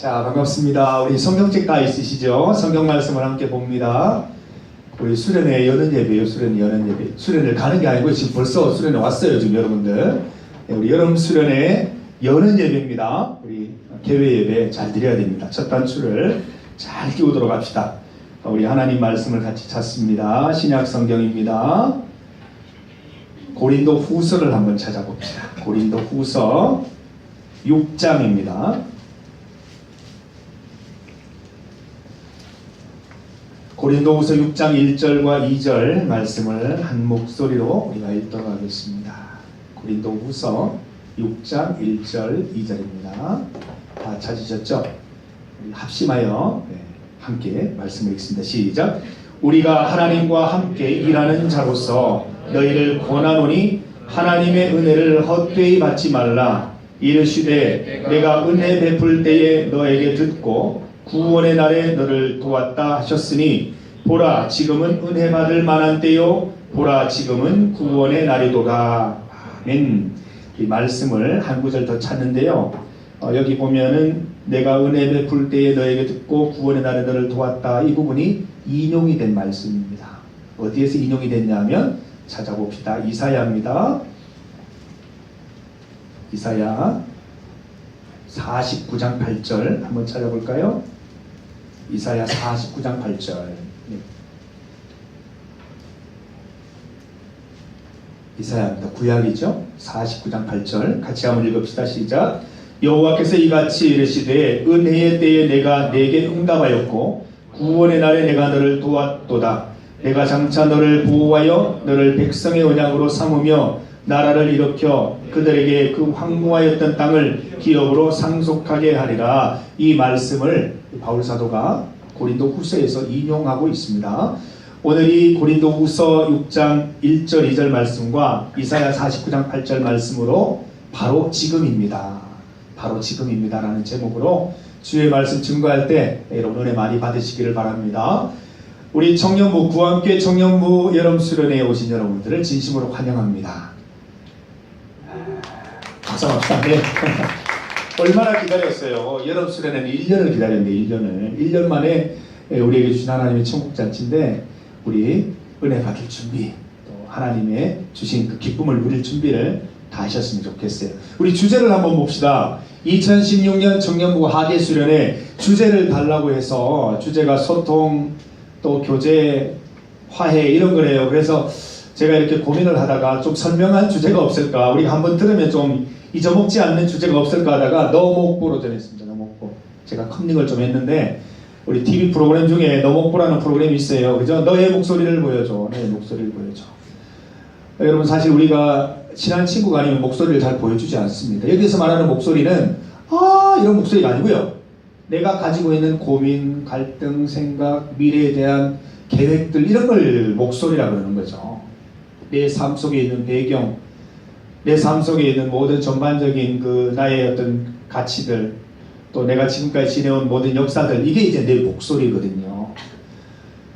자, 반갑습니다. 우리 성경책 다 있으시죠? 성경 말씀을 함께 봅니다. 우리 수련회 여는 예배요, 수련회 여는 예배. 수련을 가는 게 아니고 지금 벌써 수련회 왔어요, 지금 여러분들. 네, 우리 여름 수련회 여는 예배입니다. 우리 개회 예배 잘 드려야 됩니다. 첫 단추를 잘 끼우도록 합시다. 우리 하나님 말씀을 같이 찾습니다. 신약 성경입니다. 고린도 후서를 한번 찾아봅시다. 고린도 후서 6장입니다. 고린도후서 6장 1절과 2절 말씀을 한 목소리로 우리가 읽도록 하겠습니다. 고린도후서 6장 1절 2절입니다. 다 찾으셨죠? 합심하여 네, 함께 말씀을 읽습니다. 시작. 우리가 하나님과 함께 일하는 자로서 너희를 권하노니 하나님의 은혜를 헛되이 받지 말라. 이르시되 내가 은혜 베풀 때에 너에게 듣고 구원의 날에 너를 도왔다 하셨으니 보라 지금은 은혜 받을 만한 때요. 보라 지금은 구원의 날이도다. 아멘. 이 말씀을 한 구절 더 찾는데요. 어, 여기 보면은 내가 은혜 베풀 때에 너에게 듣고 구원의 날에 너를 도왔다. 이 부분이 인용이 된 말씀입니다. 어디에서 인용이 됐냐면 찾아봅시다. 이사야입니다. 이사야 49장 8절 한번 찾아볼까요? 이사야 49장 8절. 네. 이사야입니다. 구약이죠? 49장 8절. 같이 한번 읽읍시다. 시작. 여호와께서 이같이 이르시되 은혜의 때에 내가 내게 응답하였고 구원의 날에 내가 너를 도왔도다. 내가 장차 너를 보호하여 너를 백성의 언약으로 삼으며 나라를 일으켜 그들에게 그 황무하였던 땅을 기업으로 상속하게 하리라. 이 말씀을 바울 사도가 고린도 후서에서 인용하고 있습니다. 오늘 이 고린도 후서 6장 1절 2절 말씀과 이사야 49장 8절 말씀으로 바로 지금입니다. 바로 지금입니다라는 제목으로 주의 말씀 증거할 때 여러분 은혜 많이 받으시기를 바랍니다. 우리 청년부 구함교회 청년부 여름 수련회에 오신 여러분들을 진심으로 환영합니다. 감사합니다. 네. 얼마나 기다렸어요. 여름 수련회는 1년을 기다렸는데 1년을 1년 만에 우리에게 주신 하나님의 천국 잔치인데 우리 은혜 받을 준비 또 하나님의 주신 그 기쁨을 누릴 준비를 다 하셨으면 좋겠어요. 우리 주제를 한번 봅시다. 2016년 청년부 하계 수련회 주제를 달라고 해서 주제가 소통 또 교제 화해 이런 거래요. 그래서 제가 이렇게 고민을 하다가 좀 설명한 주제가 없을까 우리가 한번 들으면 좀 잊어먹지 않는 주제가 없을까 하다가 너목보로 정했습니다. 너목보. 제가 컨닝을 좀 했는데 우리 TV 프로그램 중에 너목보라는 프로그램이 있어요. 그죠? 너의 목소리를 보여줘. 너의 목소리를 보여줘. 여러분 사실 우리가 친한 친구가 아니면 목소리를 잘 보여주지 않습니다. 여기서 말하는 목소리는 아 이런 목소리가 아니고요. 내가 가지고 있는 고민, 갈등, 생각, 미래에 대한 계획들 이런 걸 목소리라 그러는 거죠. 내 삶 속에 있는 배경, 내 삶 속에 있는 모든 전반적인 그 나의 어떤 가치들, 또 내가 지금까지 지내온 모든 역사들 이게 이제 내 목소리거든요.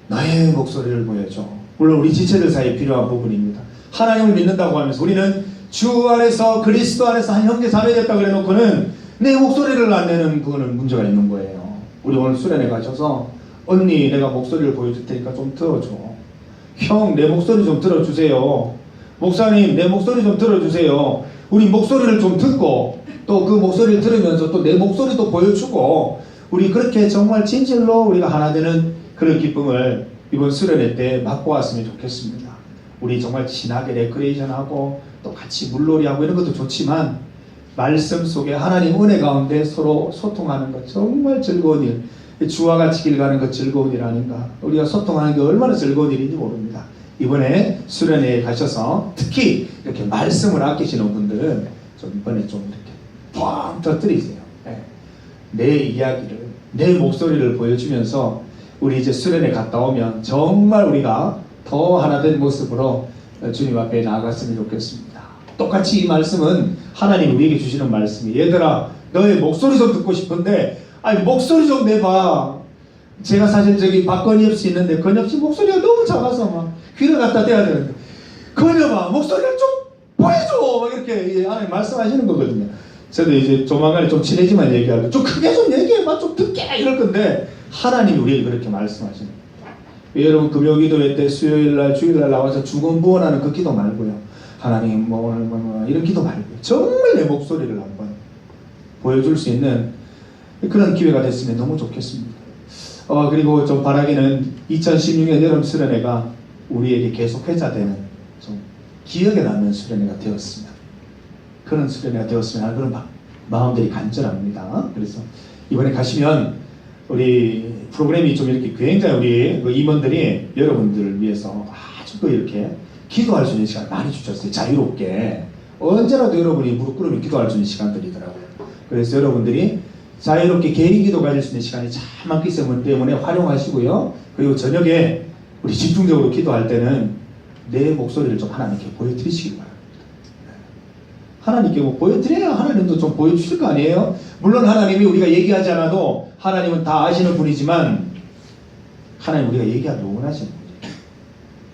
나의 목소리를 보여줘. 물론 우리 지체들 사이에 필요한 부분입니다. 하나님을 믿는다고 하면서 우리는 주 안에서 그리스도 안에서 한 형제 자매됐다 그래 놓고는 내 목소리를 안 내는 그거는 문제가 있는 거예요. 우리 오늘 수련회 가셔서 언니 내가 목소리를 보여줄 테니까 좀 들어줘. 형 내 목소리 좀 들어주세요. 목사님 내 목소리 좀 들어주세요. 우리 목소리를 좀 듣고 또 그 목소리를 들으면서 또 내 목소리도 보여주고 우리 그렇게 정말 진실로 우리가 하나 되는 그런 기쁨을 이번 수련회 때 맛보았으면 좋겠습니다. 우리 정말 친하게 레크레이션하고 또 같이 물놀이하고 이런 것도 좋지만 말씀 속에 하나님 은혜 가운데 서로 소통하는 것 정말 즐거운 일. 주와 같이 길 가는 것 즐거운 일 아닌가. 우리가 소통하는 게 얼마나 즐거운 일인지 모릅니다. 이번에 수련회에 가셔서 특히 이렇게 말씀을 아끼시는 분들은 좀 이번에 좀 뻥 터뜨리세요. 네. 내 이야기를, 내 목소리를 보여주면서 우리 이제 수련회 갔다 오면 정말 우리가 더 하나 된 모습으로 주님 앞에 나아갔으면 좋겠습니다. 똑같이 이 말씀은 하나님 우리에게 주시는 말씀이 얘들아 너의 목소리 좀 듣고 싶은데 아니 목소리 좀 내봐 제가 사실 저기 박건희 없이 있는데 건희 없이 목소리가 너무 작아서 막 귀를 갖다 대야 되는데 건희봐 목소리를 좀 보여줘 막 이렇게 하나님 말씀하시는 거거든요 저도 이제 조만간에 좀 친해지만 얘기하고 좀 크게 좀 얘기해봐 좀 듣게 이럴 건데 하나님이 우리에게 그렇게 말씀하시는 거예요. 여러분 금요기도회 때 수요일날 주일날 나와서 중언부언하는 그 기도 말고요. 하나님 뭐 오늘 뭐, 뭐 이런 기도 말고요. 정말 내 목소리를 한번 보여줄 수 있는 그런 기회가 됐으면 너무 좋겠습니다. 어 그리고 좀 바라기는 2016년 여름 수련회가 우리에게 계속 회자되는 좀 기억에 남는 수련회가 되었으면 그런 수련회가 되었으면 하는 그런 마, 마음들이 간절합니다. 그래서 이번에 가시면 우리 프로그램이 좀 이렇게 굉장히 우리 그 임원들이 여러분들을 위해서 아주 또 이렇게 기도할 수 있는 시간 많이 주셨어요. 자유롭게 언제라도 여러분이 무릎 꿇으면 기도할 수 있는 시간들이더라고요. 그래서 여러분들이 자유롭게 개인 기도 가질 수 있는 시간이 참 많기 때문에 활용하시고요. 그리고 저녁에 우리 집중적으로 기도할 때는 내 목소리를 좀 하나님께 보여드리시기 바랍니다. 하나님께 뭐 보여드려야 하나님도 좀 보여주실 거 아니에요? 물론 하나님이 우리가 얘기하지 않아도 하나님은 다 아시는 분이지만 하나님 우리가 얘기하기 원하시는 분이에요.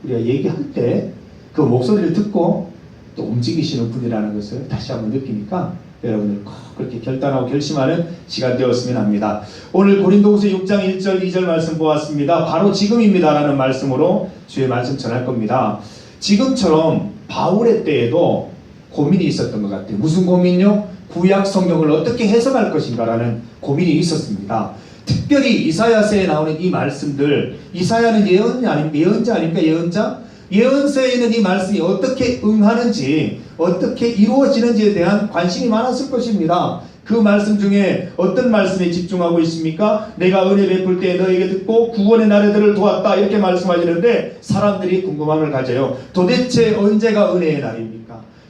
우리가 얘기할 때 그 목소리를 듣고 또 움직이시는 분이라는 것을 다시 한번 느끼니까 여러분들 꼭 그렇게 결단하고 결심하는 시간 되었으면 합니다. 오늘 고린도후서 6장 1절 2절 말씀 보았습니다. 바로 지금입니다라는 말씀으로 주의 말씀 전할 겁니다. 지금처럼 바울의 때에도 고민이 있었던 것 같아요. 무슨 고민요? 구약 성경을 어떻게 해석할 것인가라는 고민이 있었습니다. 특별히 이사야서에 나오는 이 말씀들, 이사야는 예언이 아닙니까? 예언자 아닙니까? 예언자? 예언서에 있는 이 말씀이 어떻게 응하는지, 어떻게 이루어지는지에 대한 관심이 많았을 것입니다. 그 말씀 중에 어떤 말씀에 집중하고 있습니까? 내가 은혜 베풀 때 너에게 듣고 구원의 날들을 도왔다 이렇게 말씀하시는데 사람들이 궁금함을 가져요. 도대체 언제가 은혜의 날입니까?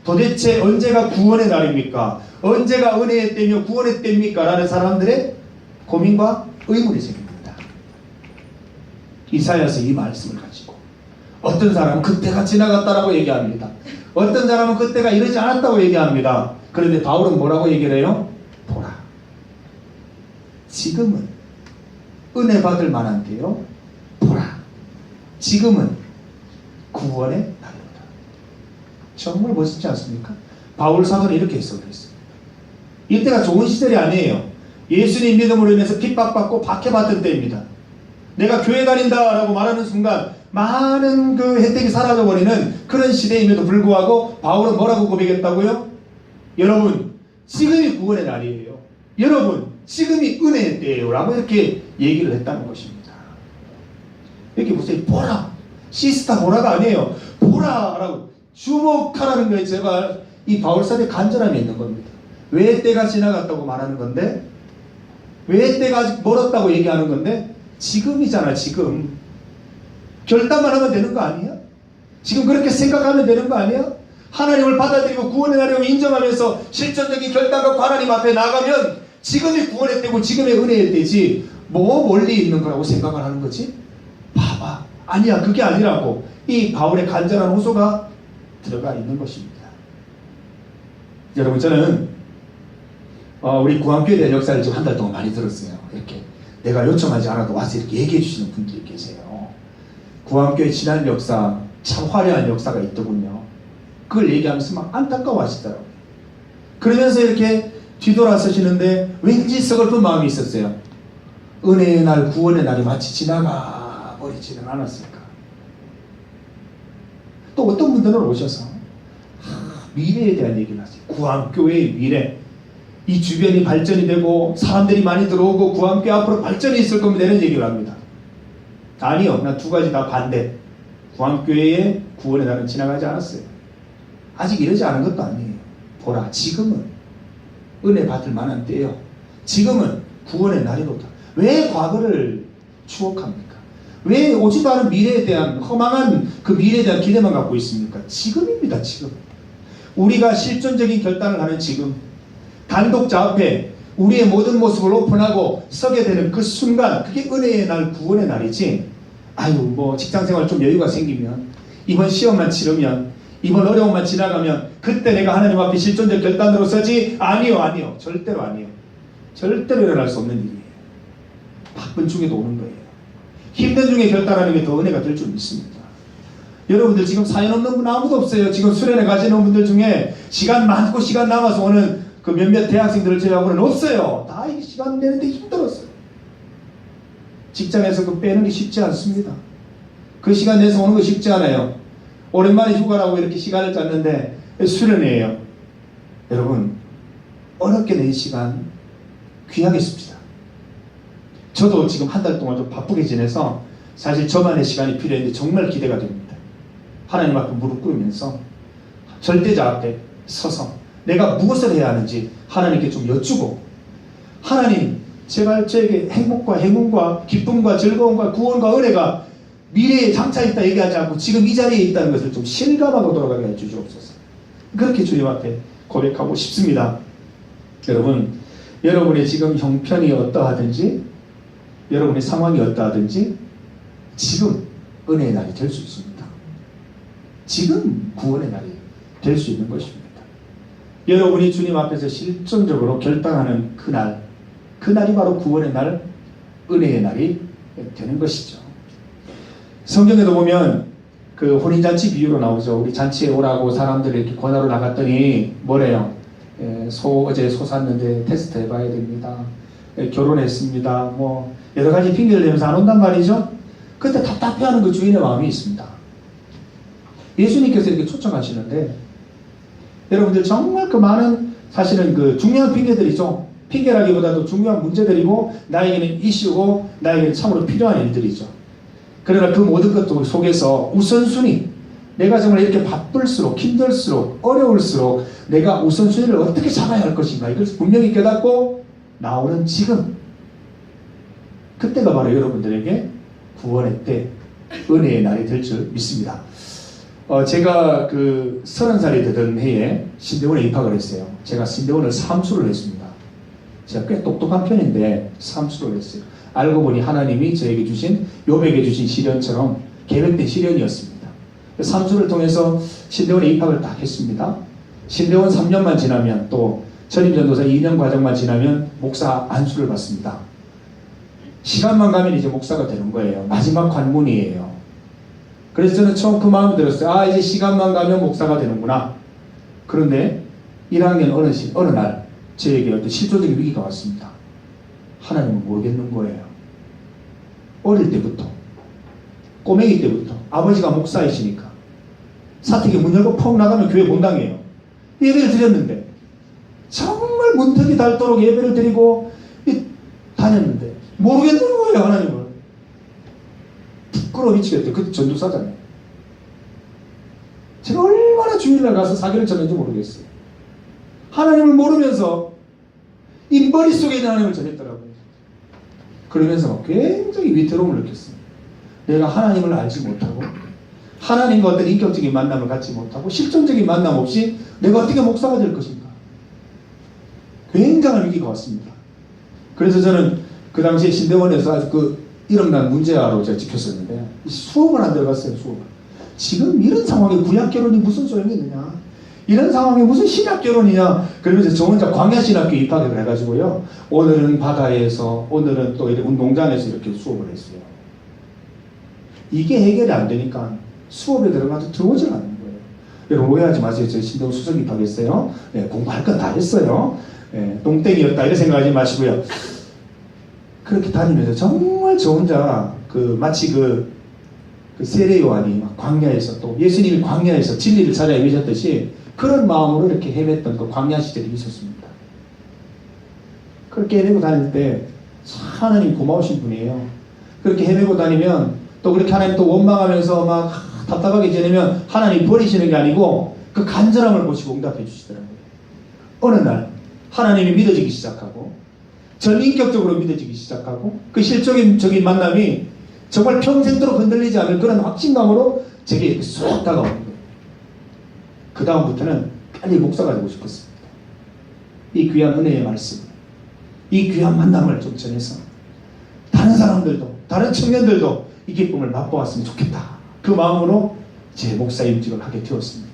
도대체 언제가 구원의 날입니까? 언제가 은혜의 때며 구원의 때입니까? 라는 사람들의 고민과 의문이 생깁니다. 이사야서 이 말씀을 가지고 어떤 사람은 그때가 지나갔다라고 얘기합니다. 어떤 사람은 그때가 이러지 않았다고 얘기합니다. 그런데 바울은 뭐라고 얘기를 해요? 보라. 지금은 은혜 받을 만한 때요. 보라. 지금은 구원의. 정말 멋있지 않습니까? 바울 사도는 이렇게 해석했어요. 이때가 좋은 시절이 아니에요. 예수님 믿음으로 인해서 핍박받고 박해받던 때입니다. 내가 교회 다닌다라고 말하는 순간 많은 그 혜택이 사라져버리는 그런 시대임에도 불구하고 바울은 뭐라고 고백했다고요? 여러분 지금이 구원의 날이에요. 여러분 지금이 은혜의 때예요. 라고 이렇게 얘기를 했다는 것입니다. 이렇게 보세요. 보라. 시스타 보라가 아니에요. 보라라고 주목하라는 거예요. 제발 이 바울사의 간절함이 있는 겁니다. 왜 때가 지나갔다고 말하는 건데 왜 때가 아직 멀었다고 얘기하는 건데 지금이잖아 지금 결단만 하면 되는 거 아니야? 지금 그렇게 생각하면 되는 거 아니야? 하나님을 받아들이고 구원의 날임을 인정하면서 실전적인 결단과 하나님 앞에 나가면 지금이 구원의 때고 지금의 은혜의 때지 뭐 멀리 있는 거라고 생각을 하는 거지? 봐봐 아니야 그게 아니라고 이 바울의 간절한 호소가 들어가 있는 것입니다 여러분 저는 어, 우리 구한교에 대한 역사를 지금 한 달 동안 많이 들었어요 이렇게 내가 요청하지 않아도 와서 이렇게 얘기해 주시는 분들이 계세요 구한교의 지난 역사 참 화려한 역사가 있더군요. 그걸 얘기하면서 막 안타까워 하시더라고요. 그러면서 이렇게 뒤돌아서시는데 왠지 서글픈 마음이 있었어요. 은혜의 날, 구원의 날이 마치 지나가 버리지는 않았을까. 또 어떤 분들은 오셔서 하, 미래에 대한 얘기를 하세요. 구한교회의 미래. 이 주변이 발전이 되고 사람들이 많이 들어오고 구한교 앞으로 발전이 있을 겁니다. 이런 얘기를 합니다. 아니요. 나 두 가지 다 반대. 구한교회의 구원의 날은 지나가지 않았어요. 아직 이러지 않은 것도 아니에요. 보라, 지금은 은혜 받을 만한 때요. 지금은 구원의 날이로다. 왜 과거를 추억합니까? 왜 오지도 않은 미래에 대한 허망한 그 미래에 대한 기대만 갖고 있습니까? 지금입니다, 지금. 우리가 실존적인 결단을 하는 지금, 단독자 앞에 우리의 모든 모습을 오픈하고 서게 되는 그 순간 그게 은혜의 날 구원의 날이지. 아유 뭐 직장생활 좀 여유가 생기면 이번 시험만 치르면 이번 어려움만 지나가면 그때 내가 하나님 앞에 실존적 결단으로 서지? 아니요 아니요. 절대로 아니요. 절대로 일어날 수 없는 일이에요. 바쁜 중에도 오는 거예요 힘든 중에 결단하는 게 더 은혜가 될 줄 믿습니다 여러분들 지금 사연 없는 분 아무도 없어요 지금 수련회 가시는 분들 중에 시간 많고 시간 남아서 오는 그 몇몇 대학생들을 제외하고는 없어요. 다 이 시간 내는데 힘들었어요. 직장에서 그 빼는 게 쉽지 않습니다. 그 시간 내서 오는 거 쉽지 않아요. 오랜만에 휴가라고 이렇게 시간을 짰는데 수련회예요. 여러분 어렵게 낸 시간 귀하게 씁시다. 저도 지금 한 달 동안 좀 바쁘게 지내서 사실 저만의 시간이 필요했는데 정말 기대가 됩니다. 하나님 앞에 무릎 꿇으면서 절대자 앞에 서서 내가 무엇을 해야 하는지 하나님께 좀 여쭈고 하나님 제발 저에게 행복과 행운과 기쁨과 즐거움과 구원과 은혜가 미래에 장차 있다 얘기하지 않고 지금 이 자리에 있다는 것을 좀 실감하고 돌아가게 해주시옵소서. 그렇게 주님 앞에 고백하고 싶습니다. 여러분, 여러분의 지금 형편이 어떠하든지, 여러분의 상황이 어떠하든지, 지금 은혜의 날이 될 수 있습니다. 지금 구원의 날이 될 수 있는 것입니다. 여러분이 주님 앞에서 실존적으로 결단하는 그날, 그날이 바로 구원의 날, 은혜의 날이 되는 것이죠. 성경에도 보면 그 혼인잔치 비유로 나오죠. 우리 잔치에 오라고 사람들이 이렇게 권하러 나갔더니 뭐래요? 예, 소 어제 소 샀는데 테스트 해봐야 됩니다. 예, 결혼했습니다. 뭐 여러 가지 핑계를 대면서 안 온단 말이죠. 그때 답답해하는 그 주인의 마음이 있습니다. 예수님께서 이렇게 초청하시는데 여러분들 정말 그 많은 사실은 그 중요한 핑계들이죠. 핑계라기보다도 중요한 문제들이고 나에게는 이슈고 나에게는 참으로 필요한 일들이죠. 그러나 그 모든 것들 속에서 우선순위 내가 정말 이렇게 바쁠수록 힘들수록 어려울수록 내가 우선순위를 어떻게 잡아야 할 것인가 이걸 분명히 깨닫고 나오는 지금 그때가 바로 여러분들에게 구원의 때 은혜의 날이 될 줄 믿습니다. 어, 제가 그 서른 살이 되던 해에 신대원에 입학을 했어요. 제가 신대원을 삼수를 했습니다. 제가 꽤 똑똑한 편인데 삼수를 했어요. 알고 보니 하나님이 저에게 주신 요백에 주신 시련처럼 계획된 시련이었습니다. 삼수를 통해서 신대원에 입학을 딱 했습니다. 신대원 3년만 지나면 또 전임 전도사 2년 과정만 지나면 목사 안수를 받습니다. 시간만 가면 이제 목사가 되는 거예요. 마지막 관문이에요. 그래서 저는 처음 그 마음이 들었어요. 아, 이제 시간만 가면 목사가 되는구나. 그런데 1학년 어느, 시, 어느 날 저에게 어떤 실존적인 위기가 왔습니다. 하나님은 모르겠는 거예요. 어릴 때부터, 꼬맹이 때부터, 아버지가 목사이시니까, 사택에 문 열고 펑 나가면 교회 못 당해요. 예배를 드렸는데, 턱이 닳도록 예배를 드리고, 이, 다녔는데, 모르겠는 거예요, 하나님을. 부끄러워 미치겠대요. 그때 전도사잖아요. 제가 얼마나 주일날 가서 사기를 쳤는지 모르겠어요. 하나님을 모르면서 이 머릿속에 있는 하나님을 전했더라고요. 그러면서 굉장히 위태로움을 느꼈어요. 내가 하나님을 알지 못하고 하나님과 어떤 인격적인 만남을 갖지 못하고 실존적인 만남 없이 내가 어떻게 목사가 될 것인가. 굉장한 위기가 왔습니다. 그래서 저는 그 당시에 신대원에서 아주 그 이름난 문제아로 제가 지켰었는데 수업을 안 들어갔어요 수업을. 지금 이런 상황에 구약 결혼이 무슨 소용이 있느냐? 이런 상황에 무슨 신약 결혼이냐? 그러면서 저 혼자 광야신학교 입학을 해가지고요. 오늘은 바다에서, 오늘은 또 이렇게 운동장에서 이렇게 수업을 했어요. 이게 해결이 안 되니까 수업에 들어가도 들어오질 거예요. 여러분 오해하지 마세요. 저 신동 수석 입학했어요. 네, 공부할 건 다 했어요. 네, 똥땡이였다 이런 생각하지 마시고요. 그렇게 다니면서 정말 저 혼자 그 마치 그, 그 세례 요한이 막 광야에서 또 예수님이 광야에서 진리를 찾아 헤매셨듯이 그런 마음으로 이렇게 헤맸던 그 광야 시절이 있었습니다. 그렇게 헤매고 다닐 때 하나님 고마우신 분이에요. 그렇게 헤매고 다니면 또 그렇게 하나님 또 원망하면서 막 답답하게 지내면 하나님 버리시는 게 아니고 그 간절함을 보시고 응답해 주시더라고요. 어느 날 하나님이 믿어지기 시작하고 전인격적으로 믿어지기 시작하고 그 실적인 만남이 정말 평생도록 흔들리지 않을 그런 확신감으로 제게 쏙 다가오는 거예요. 그 다음부터는 빨리 목사가 되고 싶었습니다. 이 귀한 은혜의 말씀, 이 귀한 만남을 좀 전해서 다른 사람들도, 다른 청년들도 이 기쁨을 맛보았으면 좋겠다. 그 마음으로 제 목사 임직을 하게 되었습니다.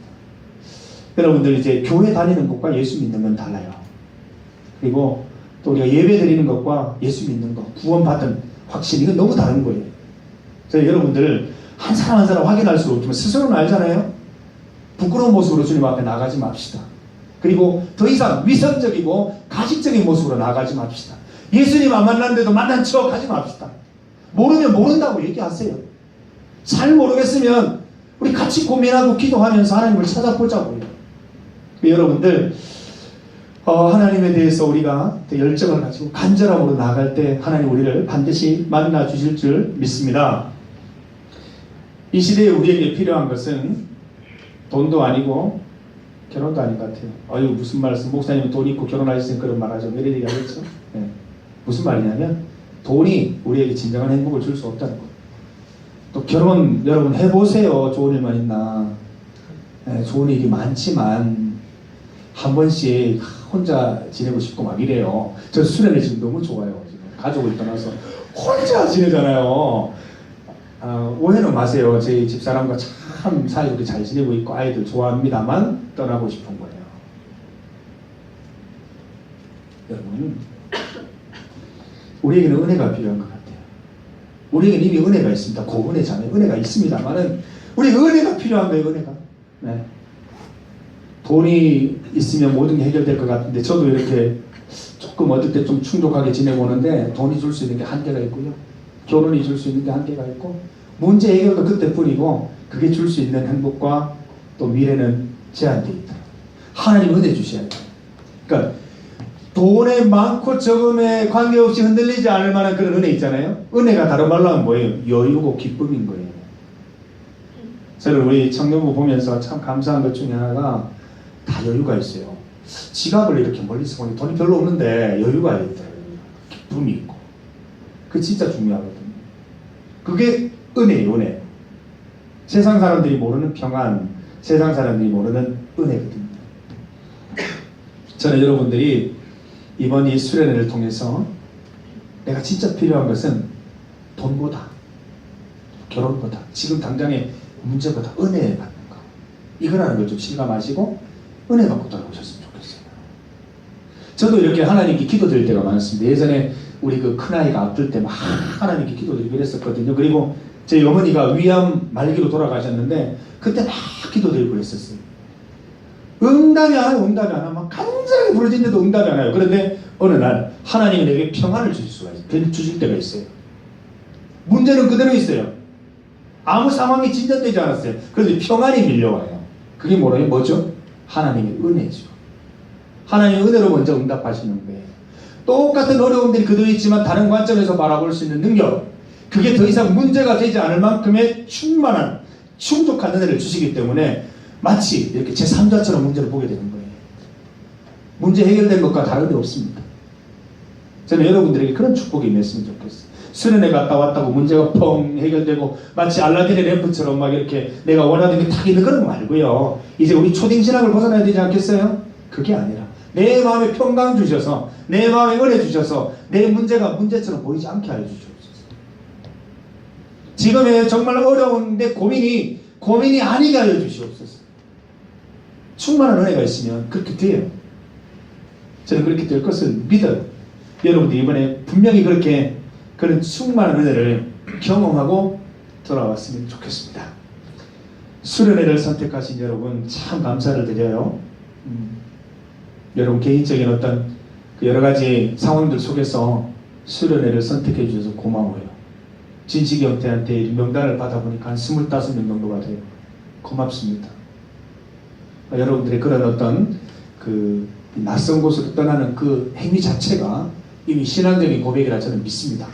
여러분들 이제 교회 다니는 것과 예수 믿는 건 달라요. 그리고 또 우리가 예배 드리는 것과 예수 믿는 것, 구원받은 확신, 이건 너무 다른 거예요. 그래서 여러분들 한 사람 한 사람 확인할 수 없지만 스스로는 알잖아요. 부끄러운 모습으로 주님 앞에 나가지 맙시다. 그리고 더 이상 위선적이고 가식적인 모습으로 나가지 맙시다. 예수님 안 만났는데도 만난 척 하지 맙시다. 모르면 모른다고 얘기하세요. 잘 모르겠으면 우리 같이 고민하고 기도하면서 하나님을 찾아보자고요. 여러분들 어, 하나님에 대해서 우리가 더 열정을 가지고 간절함으로 나아갈 때 하나님 우리를 반드시 만나 주실 줄 믿습니다. 이 시대에 우리에게 필요한 것은 돈도 아니고 결혼도 아닌 것 같아요. 어유 무슨 말씀? 목사님은 돈 있고 결혼하셨으니 그런 말하죠. 왜 이렇게 하겠죠? 네. 무슨 말이냐면 돈이 우리에게 진정한 행복을 줄 수 없다는 거예요. 또 결혼 여러분 해보세요. 좋은 일만 있나? 네, 좋은 일이 많지만 한 번씩 혼자 지내고 싶고 막 이래요. 저 수련회 지금 너무 좋아요. 지금 가족을 떠나서 혼자 지내잖아요. 아, 오해는 마세요. 제 집사람과 참 사이좋게 잘 지내고 있고 아이들 좋아합니다만 떠나고 싶은 거예요. 여러분, 우리에게는 은혜가 필요한 것 같아요. 우리에게는 이미 은혜가 있습니다. 고은혜잖아요. 은혜가 있습니다만은 우리 은혜가 필요한 거예요. 은혜가. 네. 돈이 있으면 모든 게 해결될 것 같은데 저도 이렇게 조금 어떨 때 좀 충족하게 지내고 오는데 돈이 줄 수 있는 게 한계가 있고요. 결혼이 줄 수 있는 게 한계가 있고 문제 해결도 그때뿐이고 그게 줄 수 있는 행복과 또 미래는 제한되어 있다. 하나님 은혜 주셔야 돼요. 그러니까 돈에 많고 적음에 관계없이 흔들리지 않을 만한 그런 은혜 있잖아요. 은혜가 다른 말로 하면 뭐예요? 여유고 기쁨인 거예요. 저는 우리 청년부 보면서 참 감사한 것 중에 하나가 다 여유가 있어요. 지갑을 이렇게 멀리서 보니 돈이 별로 없는데 여유가 있다. 기쁨이 있고. 그 진짜 중요하거든요. 그게 은혜예요, 은혜. 세상 사람들이 모르는 평안, 세상 사람들이 모르는 은혜거든요. 저는 여러분들이 이번 이 수련회를 통해서 내가 진짜 필요한 것은 돈보다, 결혼보다, 지금 당장의 문제보다 은혜 받는 거. 이거라는 걸 좀 실감하시고 은혜 받고 돌아오셨으면 좋겠어요. 저도 이렇게 하나님께 기도드릴 때가 많았습니다. 예전에 우리 그 큰아이가 아플 때 막 하나님께 기도드리고 이랬었거든요. 그리고 제 어머니가 위암 말기로 돌아가셨는데 그때 막 기도드리고 그랬었어요. 응답이 안 와요. 응답이 안 와요. 막 간절하게 부르짖는데도 응답이 안 와요. 그런데 어느 날 하나님이 내게 평안을 주실 수가 있어요. 주실 때가 있어요. 문제는 그대로 있어요. 아무 상황이 진전되지 않았어요. 그런데 평안이 밀려와요. 그게 뭐라요? 뭐죠? 하나님의 은혜죠. 하나님의 은혜로 먼저 응답하시는 거예요. 똑같은 어려움들이 그대로 있지만 다른 관점에서 바라볼 수 있는 능력. 그게 더 이상 문제가 되지 않을 만큼의 충만한 충족한 은혜를 주시기 때문에 마치 이렇게 제3자처럼 문제를 보게 되는 거예요. 문제 해결된 것과 게 없습니다. 저는 여러분들에게 그런 축복이 임했으면 좋겠어요. 수련회 갔다 왔다고 문제가 펑 해결되고 마치 알라딘의 램프처럼 막 이렇게 내가 원하는 게딱 있는 그런 거 말고요. 이제 우리 초딩 신학을 벗어나야 되지 않겠어요? 그게 아니라 내 마음에 평강 주셔서 내 마음에 은혜 주셔서 내 문제가 문제처럼 보이지 않게 하여 주시옵소서. 지금의 정말 어려운데 고민이 고민이 아니게 하여 주시옵소서. 충만한 은혜가 있으면 그렇게 돼요. 저는 그렇게 될 것을 믿어요. 여러분들 이번에 분명히 그렇게 그런 충만한 은혜를 경험하고 돌아왔으면 좋겠습니다. 수련회를 선택하신 여러분 참 감사를 드려요. 음, 여러분 개인적인 어떤 그 여러 가지 상황들 속에서 수련회를 선택해 주셔서 고마워요. 진식이 형태한테 명단을 받아보니까 한 25명 정도가 돼요. 고맙습니다. 아, 여러분들의 그런 어떤 그 낯선 곳으로 떠나는 그 행위 자체가 이미 신앙적인 고백이라 저는 믿습니다.